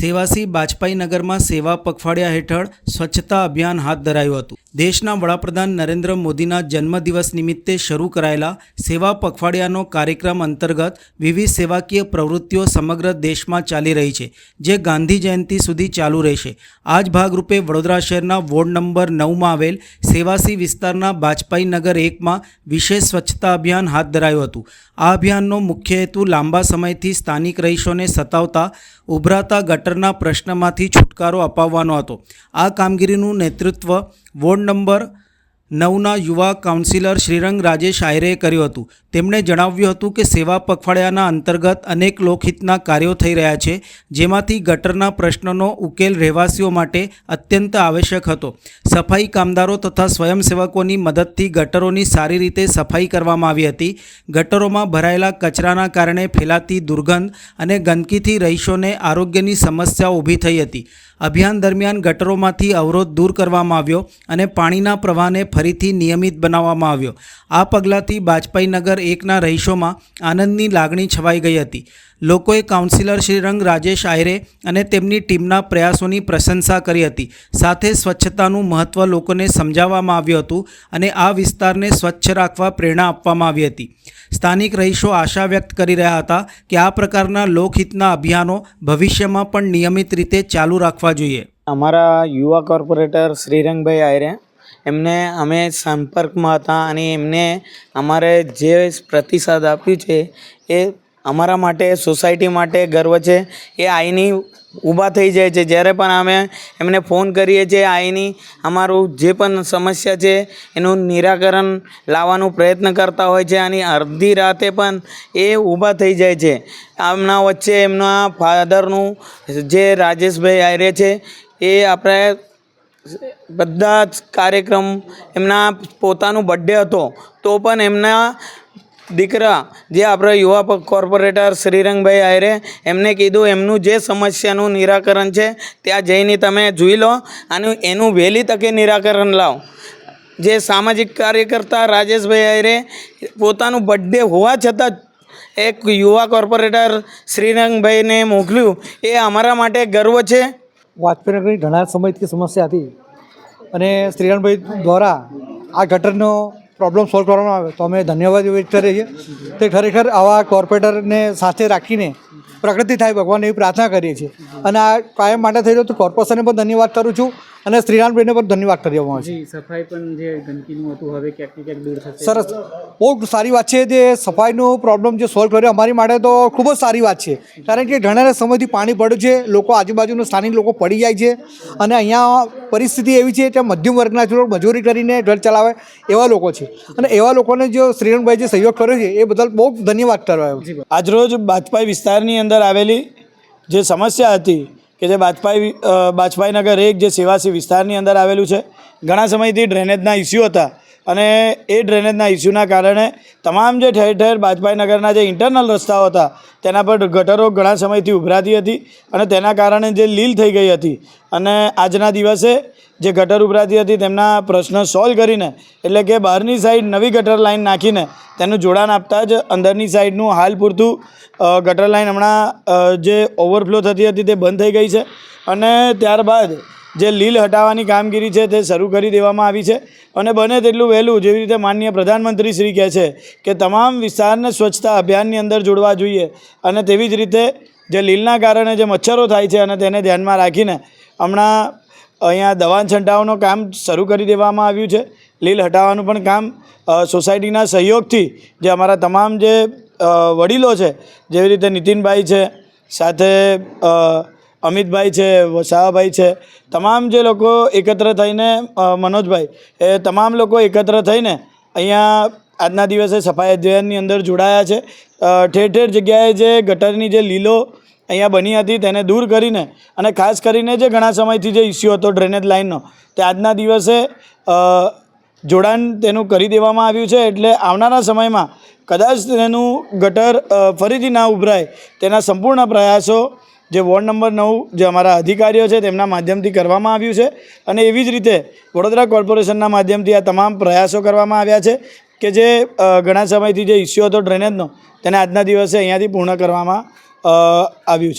સેવાસી બાજપાઈ નગરમાં સેવા પખવાડિયા હેઠળ સ્વચ્છતા અભિયાન હાથ ધરાયું હતું. દેશના વડાપ્રધાન નરેન્દ્ર મોદીના જન્મદિવસ નિમિત્તે શરૂ કરાયેલા સેવા પખવાડિયાનો કાર્યક્રમ અંતર્ગત વિવિધ સેવાકીય પ્રવૃત્તિઓ સમગ્ર દેશમાં ચાલી રહી છે, જે ગાંધી જયંતિ સુધી ચાલુ રહેશે. આ જ ભાગરૂપે વડોદરા શહેરના વોર્ડ નંબર નવમાં આવેલ સેવાસી વિસ્તારના બાજપાઈ નગર એકમાં વિશેષ સ્વચ્છતા અભિયાન હાથ ધરાયું હતું. આ અભિયાનનો મુખ્ય હેતુ લાંબા સમયથી સ્થાનિક રહીશોને સતાવતા, ઉભરાતા ગટરના પ્રશ્નમાંથી છુટકારો અપાવવાનો હતો. આ કામગીરીનું નેતૃત્વ વોર્ડ નંબર નવના યુવા કાઉન્સિલર શ્રીરંગ રાજેશ આયરે કર્યું હતું. તેમણે જણાવ્યું હતું કે સેવા પખવાડિયાના અંતર્ગત અનેક લોકહિતના કાર્યો થઈ રહ્યા છે, જેમાંથી ગટરના પ્રશ્નનો ઉકેલ રહેવાસીઓ માટે અત્યંત આવશ્યક હતો. સફાઈ કામદારો તથા સ્વયંસેવકોની મદદથી ગટરોની સારી રીતે સફાઈ કરવામાં આવી હતી. ગટરોમાં ભરાયેલા કચરાના કારણે ફેલાતી દુર્ગંધ અને ગંદકીથી રહીશોને આરોગ્યની સમસ્યાઓ ઊભી થઈ હતી. અભિયાન દરમિયાન ગટરોમાંથી અવરોધ દૂર કરવામાં આવ્યો અને પાણીના પ્રવાહને ફરીથી નિયમિત બનાવવામાં આવ્યો. આ પગલાંથી બાજપાઈ નગર એકના રહીશોમાં આનંદની લાગણી છવાઈ ગઈ હતી. લોકોએ કાઉન્સિલર શ્રીરંગ રાજેશ આયરે અને તેમની ટીમના પ્રયાસોની પ્રશંસા કરી હતી. સાથે સ્વચ્છતાનું મહત્ત્વ લોકોને સમજાવવામાં આવ્યું હતું અને આ વિસ્તારને સ્વચ્છ રાખવા પ્રેરણા આપવામાં આવી હતી. સ્થાનિક રહીશો આશા વ્યક્ત કરી રહ્યા હતા કે આ પ્રકારના લોકહિતના અભિયાનો ભવિષ્યમાં પણ નિયમિત રીતે ચાલુ રાખવા જોઈએ. અમારા યુવા કોર્પોરેટર શ્રીરંગભાઈ આયરે એમને અમે સંપર્કમાં હતા અને એમને અમારે જે પ્રતિસાદ આપ્યું છે એ અમારા માટે, સોસાયટી માટે ગર્વ છે. એ આઈની ઊભા થઈ જાય છે. જ્યારે પણ અમે એમને ફોન કરીએ છીએ, આઈની અમારું જે પણ સમસ્યા છે એનું નિરાકરણ લાવવાનો પ્રયત્ન કરતા હોય છે અને અડધી રાતે પણ એ ઊભા થઈ જાય છે. આમના વચ્ચે એમના ફાધરનું જે રાજેશભાઈ આયરે છે, એ આપણે બધા જ કાર્યક્રમ એમના પોતાનું બર્થડે હતો, તો પણ એમના દીકરા જે આપણા યુવા કોર્પોરેટર શ્રીરંગભાઈ આયરે, એમને કીધું એમનું જે સમસ્યાનું નિરાકરણ છે, ત્યાં જઈને તમે જોઈ લો અને એનું વહેલી તકે નિરાકરણ લાવો. જે સામાજિક કાર્યકર્તા રાજેશભાઈ આયરે પોતાનું બર્થડે હોવા છતાં એક યુવા કોર્પોરેટર શ્રીરંગભાઈને મોકલ્યું, એ અમારા માટે ગર્વ છે. વાજપેયીનગરની ઘણા સમયથી સમસ્યા હતી. અને શ્રીરામભાઈ દ્વારા આ ગટરનો પ્રોબ્લેમ સોલ્વ કરવામાં આવ્યો. તો અમે ધન્યવાદ વ્યક્ત કરીએ છીએ. તે ખરેખર આવા કોર્પોરેટરને સાથે રાખીને પ્રગતિ થાય ભગવાન એવી પ્રાર્થના કરીએ છીએ. અને આ કાયમ માટે થઈ રહ્યો તો કોર્પોરેશનને પણ ધન્યવાદ કરું છું અને શ્રીરામભાઈને પણ ધન્યવાદ કરવામાં આવે છે. સફાઈ પણ જે ગંદકીનું હતું હવે ક્યાંક ને ક્યાંક દૂર થશે. સરસ. બહુ સારી વાત છે જે સફાઈનો પ્રોબ્લેમ જે સોલ્વ કર્યો અમારી માટે તો ખૂબ જ સારી વાત છે. કારણ કે ઘણા સમયથી પાણી પડ્યું છે લોકો આજુબાજુના સ્થાનિક લોકો પડી જાય છે અને અહીંયા પરિસ્થિતિ એવી છે કે મધ્યમ વર્ગના જે લોકો મજૂરી કરીને ઘર ચલાવે એવા લોકો છે. અને એવા લોકોને જો શ્રીરંગભાઈ જે સહયોગ કર્યો છે એ બદલ બહુ ધન્યવાદ કરવા આવ્યો આજરોજ બાજપાઈ વિસ્તારની અંદર આવેલી જે સમસ્યા હતી કે જે બાજપાઈ બાજપાઈ નગર એક જે સેવાસી વિસ્તારની અંદર આવેલું છે. ઘણા સમયથી ડ્રેનેજના ઇસ્યુ હતા. અને એ ડ્રેનેજના ઇસ્યુના કારણે તમામ જે ઠેર ઠેર બાજપાઈ નગરના જે ઇન્ટરનલ રસ્તાઓ હતા, તેના પર ગટરો ઘણા સમયથી ઉભરાતી હતી અને તેના કારણે જે લીલ થઈ ગઈ હતી અને આજના દિવસે જે ગટર ઉભરાતી હતી તેમના પ્રશ્ન સોલ્વ કરીને, એટલે કે બહારની સાઈડ નવી ગટર લાઈન નાખીને તેનું જોડાણ આપતા જ અંદરની સાઈડનું હાલ પૂરતું ગટર લાઈન હમણાં જે ઓવરફ્લો થતી હતી તે બંધ થઈ ગઈ છે. અને ત્યારબાદ જે લીલ હટાવવાની કામગીરી છે તે શરૂ કરી દેવામાં આવી છે અને બને તેટલું વહેલું જેવી રીતે માનનીય પ્રધાનમંત્રી શ્રી કહે છે કે તમામ વિસ્તારને સ્વચ્છતા અભિયાનની અંદર જોડવા જોઈએ અને તેવી જ રીતે જે લીલના કારણે જે મચ્છરો થાય છે અને તેને ધ્યાનમાં રાખીને હમણાં અહીંયા દવા છંટાવનું કામ શરૂ કરી દેવામાં આવ્યું છે. લીલ હટાવવાનું પણ કામ સોસાયટીના સહયોગથી જે અમારા તમામ જે વડીલો છે, જેવી રીતે નીતિનભાઈ છે, સાથે અમિતભાઈ છે, વસાવાભાઈ છે, તમામ જે લોકો એકત્ર થઈને મનોજભાઈ, એ તમામ લોકો એકત્ર થઈને અહીંયા આજના દિવસે સફાઈ અભિયાનની અંદર જોડાયા છે. ઠેર ઠેર જગ્યાએ જે ગટરની જે લીલો અહીંયા બની હતી તેને દૂર કરીને અને ખાસ કરીને જે ઘણા સમયથી જે ઇસ્યુ હતો ડ્રેનેજ લાઇનનો, તે આજના દિવસે જોડાણ તેનું કરી દેવામાં આવ્યું છે. એટલે આવનારા સમયમાં કદાચ તેનું ગટર ફરીથી ના ઉભરાય તેના સંપૂર્ણ પ્રયાસો જે વોર્ડ નંબર નવ જે અમારા અધિકારીઓ છે તેમના માધ્યમથી કરવામાં આવ્યું છે. અને એવી જ રીતે વડોદરા કોર્પોરેશનના માધ્યમથી આ તમામ પ્રયાસો કરવામાં આવ્યા છે કે જે ઘણા સમયથી જે ઇસ્યુ હતો ડ્રેનેજનો તેને આજના દિવસે અહીંયાથી પૂર્ણ કરવામાં આવ્યું છે.